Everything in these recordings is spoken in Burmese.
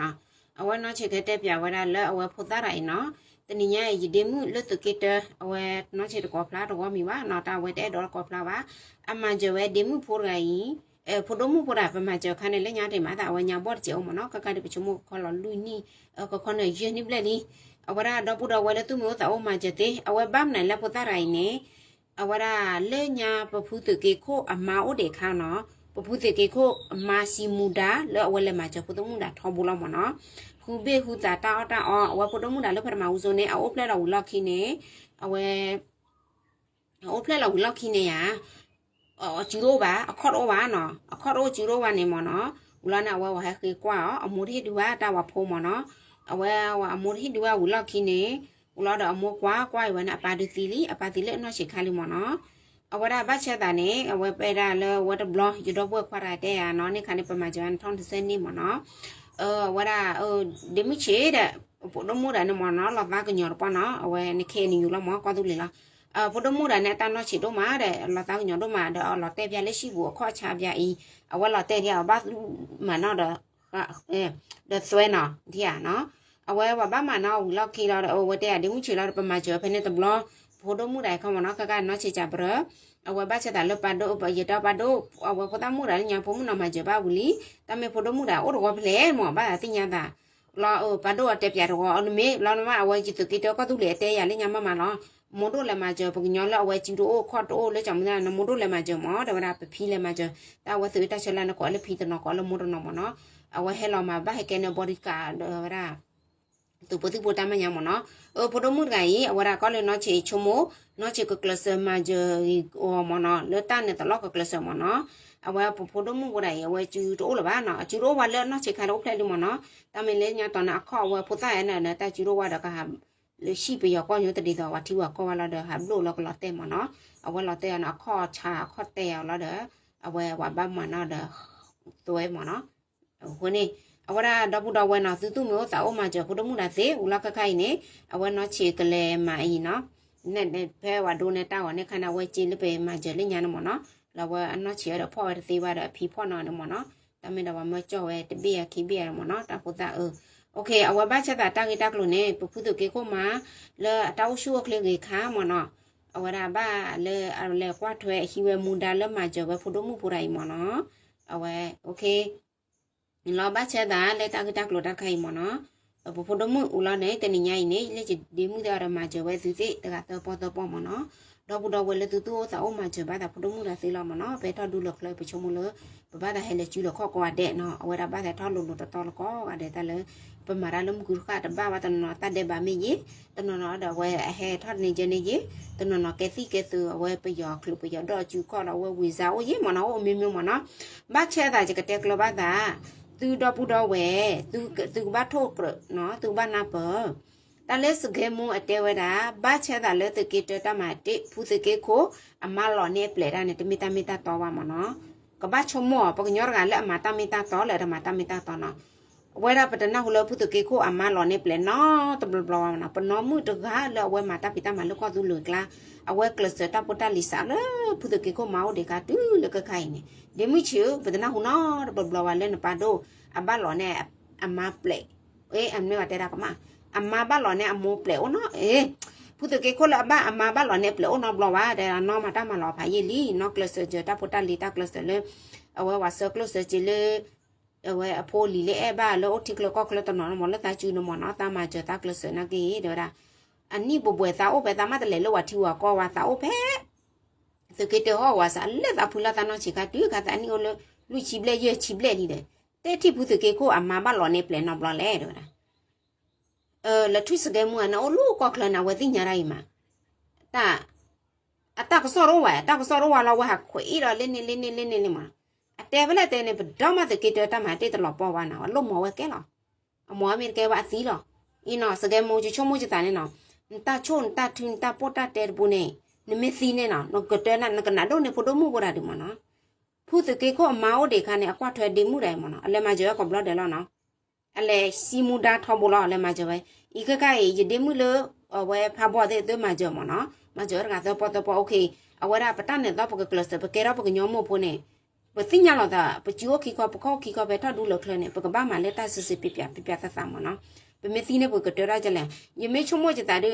နော်အဝဲနော်ချေကတဲ့ပြဝရလဲအဝဲဖုတ်တာရိုင်နော်တနည်းရဲ့ရဒီမှုလွတ်တကတဲ့အဝဲနော်ချေတကောဖလားတော့မိပါနော်တာဝဲတဲ့တော့ကောဖလားပါအမှန်ကြဝဲဒီမှုဖိုးရိုင်အဲဖိုဒမှုဖိုးတာပမာကြခါနေလဲညာတယ်မှာတာဝဲညာဘော့ကြအောင်မနော်ကကတဲ့ပချမှုခေါ်လလူနီကခေါနေရနိပလက်နီအဝရတော့ပူတော့ဝဲလဲသူမျိုးတာအမကြတဲ့အဝဲဘမ်နိုင်လဲဖုတ်တာရိုင်နေအဝရလဲညာပဖူးတကေခိုအမာအိုတေခါနော် ပပုသေကေခိုမာစီမူဒာလောဝလမချပုတမူဒာထောဘူလောမနောခုဘေခုတာတာတာအောဝပုတမူဒာလောပရမအူဇုန်နေအောပလက်လောဝလောက်ခိနေအဝဲအောပလက်လောဝလောက်ခိနေယာအောဂျူရိုပါအခေါ်တော့ပါနော်အခေါ်တော့ဂျူရိုပါနေမနော်ဦးလာနာဝဲဝဟကေကွာအမူတိဒူဝတာဝဖုံမနော်အဝဲဝအမူတိဒူဝဝလောက်ခိနေဦးလာတော့အမောကွာကွာဝနအပါဒစီလီအပါတိလက်နော်ရှိခါလိမနော် အဝရဘချက်တာနေအဝပေရာလဝတ်ဘလော့ယူတော့ဘွက်ခွာရတဲ့နော်နေခါနေပမာကျွမ်းထောင်းတစနေမနော်အဝရအဒီမချေတဲ့ပုဒ္ဓမူရနမနော်လဘကညောပနော်အဝနေခေနေယူလမကွာသူလေလားအပုဒ္ဓမူရနဲ့တန်တော့ချေတော့မှာတဲ့လဘကညောတော့မှာတော့လတဲ့ပြလက်ရှိဘူးအခေါ်ချပြဤအဝလတဲ့ရဘမနော်တော့အဲဒသွဲနော်ဒီရနော်အဝဲဘာမနော်လောက်ခေတော့အဝတဲ့ဒီမချေတော့ပမာကျွမ်းဖနေတဘလော့ ဖုဒမှုတိုင်းခေါမနော်ကကနော်ချီကြဘရအဝဲဘာချက်တာလပဒိုပရတာပဒိုအဝဲဖတာမှုရညာဖုမှုနော်မှာကြပါဘူးလီတမေဖုဒမှုတာအိုတော့ဖလေမောဘာတင်ညာတာလာအိုပဒိုတက်ပြတော့အနမေလာနမအဝဲကြည့်တကီတော့ကတူလေတဲ့ရလေညာမမနော်မတို့လည်းမကြပကညောလည်းအဝဲကျူတို့ခေါ်တို့လည်းကြောင့်မနာမတို့လည်းမကြမောတဝရပ ဖီလည်းမကြတာဝသတချလနကောလည်းဖီတနကောလည်းမတို့နော်မနော်အဝဲဟဲလောမဘာဟကဲနဘောဒီကာဒဝရသူပတိပတမညာမနော်အဖဒမှုကကြီးအဝရကောလည်းနော်ချေချုံမိုနော်ချေကကလစမကြအောမနော်လတနဲ့တလောကကလစမနော်အဝဲဖဒမှုကရအဝဲကျူတို့လဘာနော်ကျူတို့ဝါလည်းနော်ချေခါတော့ဖလဲလို့မနော်တမင်းလည်းညာတနအခေါ် ဝဲဖသရနဲ့တကျူတို့ဝါတော့ကဟာလေရှိပရကောညတတိတော်ဝတိဝကောလာတဲ့ဟာဘလို့လောကလတဲ့မနော်အဝဲလတဲ့နော်ခေါ်ချာခေါ်တဲ့လာတဲ့အဝဲဝဘာမနော်တဲ့တွဲမနော်ဟိုနေအဝရဒပုတော်ဝဲနော်သူသူမျိုးသာအမကျဖုဒမှုတာစေဦးလကခိုင်နေအဝဲနော်ချေကလေးမအီနော်နဲ့နဲ့ဖဲဝဒိုနဲ့တာဝနဲ့ခန္ဓာဝဲကြည်လပေမကျလညာနမနော်လဝဲအနော်ချေရဖော်ရသေးပါတဲ့ဖီဖော်နော်နမနော်တမင်တော်မကြောဝဲတပိယခိပိယမနော်တာဖုတာအโอเคအဝဘချက်တာတာဂီတက်လို့ ਨੇ ပဖုတုကေကိုမလဲအတောက်ရှုကလေးကြီးခါမနော်အဝရဘာလဲလဲကွာထွဲဟီဝဲမူဒါလဲမှာကြောပဲဖုတုမှုပူရိုင်မနော်အဝဲโอเค လောဘချက်တာလဲတာဂီတက်လို့တက်ခိုင်မနော်ပဖုတုမှုဦးလာနေတနညိုင်းနေလက်ချဒီမှုဒါရမှာကြောပဲသူစိတကတော့ပေါ်တော့ပေါ်မနော်တော့ဘူးတော့ဝဲလေတူတူသာအမချဘာသာဖုတုမှုဒါစေလာမနော်ဘဲတော့ဒူလခလိုက်ပချုံမလို့ဘဘာသာဟဲလေကျူလခေါကွာတဲ့နော်အဝရဘာသာထောက်လို့တော့တော်ကောအဲ့ဒါလည်းပမာရလုံးကူခတာဘာဝတနတတဲ့ဘာမီကြီးတနနတော့ဝဲအဟဲထတ်နေကြနေကြီးတနနကဲစီကဲသူအဝဲပယောကလုပယောတော့ကျူခေါ်တော့ဝဲဝီစာအိုကြီးမနော်အမျိုးမျိုးမနော်ဘာချဲတာကြကတဲ့ကလဘာသာ သူတော့ပူတော့ဝဲသူသူဘာထုတ်နော်သူဘာနာပတလဲစကေမူအတဲဝဒါဘာချဲတာလဲတကေတတမတိဖူစကေကိုအမလောနေပလေတာနေတမီတမီတာတော့ပါမနော်ကဘာချုံမောပကညောရကလည်းအမတမီတာတော့လဲအမတမီတာတော့နော် ไว้ได้ปัจจัยหัวเลาพูดถึงเกี่อามาหลอนเนเปล่ยนน้อตบลอมนะปนน้อมือตกฮะเราเว้มาตาพิตามาลูกก็ดูเลยอกลาเอาไว้กลัสตาปุตตาลิสาเลอพูดถึงเกี่เมาเด็กตื้อแล้วก็ใครเนี่ยเดี๋ยวไม่เชื่อปัจจัยหัวน้อตบลอวันเล่นปาโดอาบ้านหลอนเนี่ยอามาเปล่ยเอ้ยอันไม่ว่าแต่รักมาอามาบ้านหลอนเนี่ยอโมเปลี่ยนเนาะเอ้พูดถึงเาแล้วบ้านอามาบ้านหลอนเนี่ยเปลี่ยนนอบลอว่าแต่น้อมาตามาหลอพายลี่นอกกลัสเจอตาปุตาลิตากลัสเลยเอาไว้ว่าเซอร์กลัสเจเล ဝဲရပတနာဟလဖုတကေခိုအမလောနေပလေနော်တဘလဘလဝနာပနောမှုတကားလောဝဲမာတာပိတာမလကောသူလကလာအဝဲကလစတာပတာလီစာလဖုတကေခိုမောဒေကတူလကခိုင်နေဒေမီချူပတနာဟူနော်တဘလဘလဝလဲနပါဒိုအဘလောနေအမပလေအေးအမေဝတဲတာကမအမဘလောနေအမိုးပလေအော်နော်အေးဖုတကေခိုလာဘအမဘလောနေပလေအော်နော်ဘလဝဒဲနော်မတာမလောဖာယေလီနော်ကလစကြတာပတာလီတာကလစလေအဝဲဝါဆကလစချီလေအဝဲအဖိုးလီလေအဲဘာလောတိကလကောကလတနော်မလတာချူနမနာတာမကြတာကလစနကေဒေ แต่เวลาแต่เนี่ยดอมาสกิเตะมาเตตลอดปอวานาลมหม้อวะแกหรอหม้อเมียนแกว่าสีหรออีหนอสแกโมจิชมูจิตาเนี่ยหนอตาชนตาทึนตาปอตาเตบุเนนเมซีเนี่ยหนอนกเตนั่นนกนาดเนี่ยพอดมูกรได้ดิมเนาะผู้ตะกิดก็มาอเดคันเนี่ยกว่าถอยดิมูได้มเนาะอะไรมาเจอกับลอดได้แล้วเนาะอะไรซีมูดาทอบุลออะไรมาเจอไว้อีกไกลจะดิมูเลอเว้พาบ่ได้ตัวมาเจอมเนาะมาเจอก็นตะปอตะปอโอเคเอาไว้ได้ปะตานเนี่ยตะปอกกลัสตะปเกราปอกยมโมพเนี่ย ပတိညာလာတာပချိုခိကပခောခိကပဲထဒူလခလနေပကဘာမလက်တာစစ်စစ်ပြပြပြပြသသမနော်ပမေသီနေပကတရကြလဲယမေချုံမကြတာ de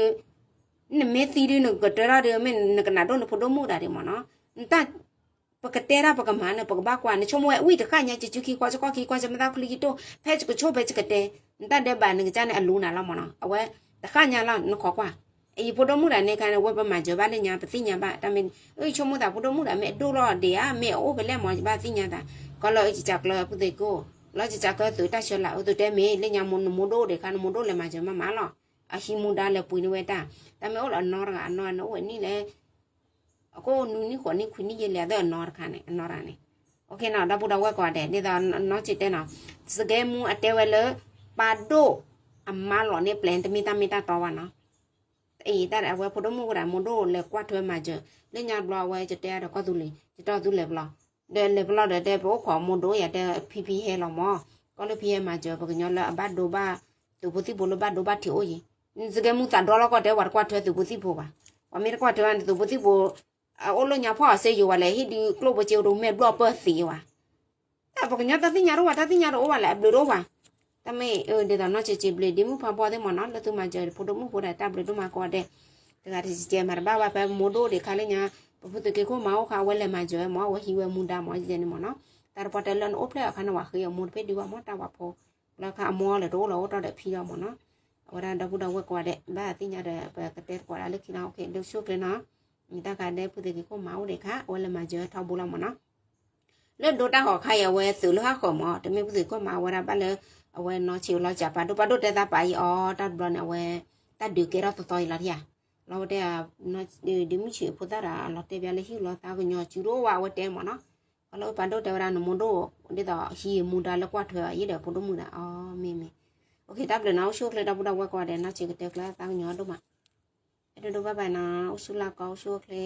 နမေသီရနကတရရမေနကနာတော့ဖဒမှုတာတယ်မနော်တတ်ပကတဲရပကမနပကဘာကွာနချုံမဝဲဝိတခညာချချခိကွာချကွာခိကွာချမတာခလီတိုဖဲချကချိုဖဲချကတဲတတ်တဲ့ဘာနကကြနဲ့အလူနာလာမနော်အဝဲတခညာလာနခေါ်ကွာ အေဖဒမှုတာနေကန်ဝဲပမှာကြပါလေညာပတိညာပါတမင်အေချုံမတာဖဒမှုတာမေဒိုတော့တေးမေအိုဘလဲမောပါတိညာတာကလောချချကလောပုတေကိုလောချချကတူတရှလာဥတူတဲမေလေညာမွန်မွန်ဒိုတွေခါမွန်ဒိုလေမှာကြမမလောအဟီမူဒါလေပွိနဝဲတာ da me ola nor ga no no we ni le ko nu ni ko ni khuni ye le da nor kha ne nor ne okay na da bu da we kwa de ni da no chi te na sge mu ate we le pa do amma lo ne plan te mi ta mi ta to wa na e da da we pho do mu ga mo do le kwa thwe ma je le nya blo we je te da ko tu le je to tu le blo de le blo de de bo kho mo do ya de phi phi he lo mo ko le phi he ma je bo nyo la ba do ba tu bu ti bo lo ba do ba ti o yi စကမှုတန်ဒေါ်လာကတဲ့ဝါကွာတဲ့သူပတိဖို့ပါဝမေကွာတဲ့သူပတိဖို့အိုလိုညာဖောဆေးယူဝလဲဟီဒီကလိုဘချေတို့မဲဘလော့ပတ်စီဝါတာပကညာတတိညာရောဝါတတိညာရောဝါလဲဘလိုရောဝါ တမေအဲဒီတော့နော်ချေချေပလေဒီမှုဖာပေါ်တဲ့မနော်လတူမကျဖိုတိုမှုပေါ်တဲ့တပ်ဘလတို့မှာကွာတဲ့တကတိကျဲမှာဘာဘာပဲမိုဒိုတွေခါလေးညာပဖုတကေကိုမောခါဝဲလဲမှာကျဲမောဝဟီဝဲမူတာမောကျဲနေမနော်တာပေါ်တယ်လန်အိုဖလက်အခါနဝခေယမူဖေဒီဝမောတာဝဖောလခါမောလေတော့လောတော့တဲ့ဖီတော့မနော် ora da buda we kwa de ba ti nya de ba ka te kwa le kina okay do shu kle na mi ta ka de pu de ko ma u de kha o le ma je tha bu la mo na le do ta ho kha ya we su lo ha ko mo de mi pu de ko ma wa ra ba le a we no chi lo ja pa do pa do te ta pa yi o ta bro na we ta du ke ra to to la ya lo de a no de de mi chi pu ta ra lo te bia le hi lo ta ko nyo chu ro wa we te mo na အလောပန်တော့တဝရနမွန်တော့ဒီတော့ဟီမူတာလက်ကွာထွေရတဲ့ဖုန်းမူတာအော်မေမေ okay table na usho kle da buda wa kwa de na chi ke te kla ta nyo do ma e do ba ba na usula ka usho kle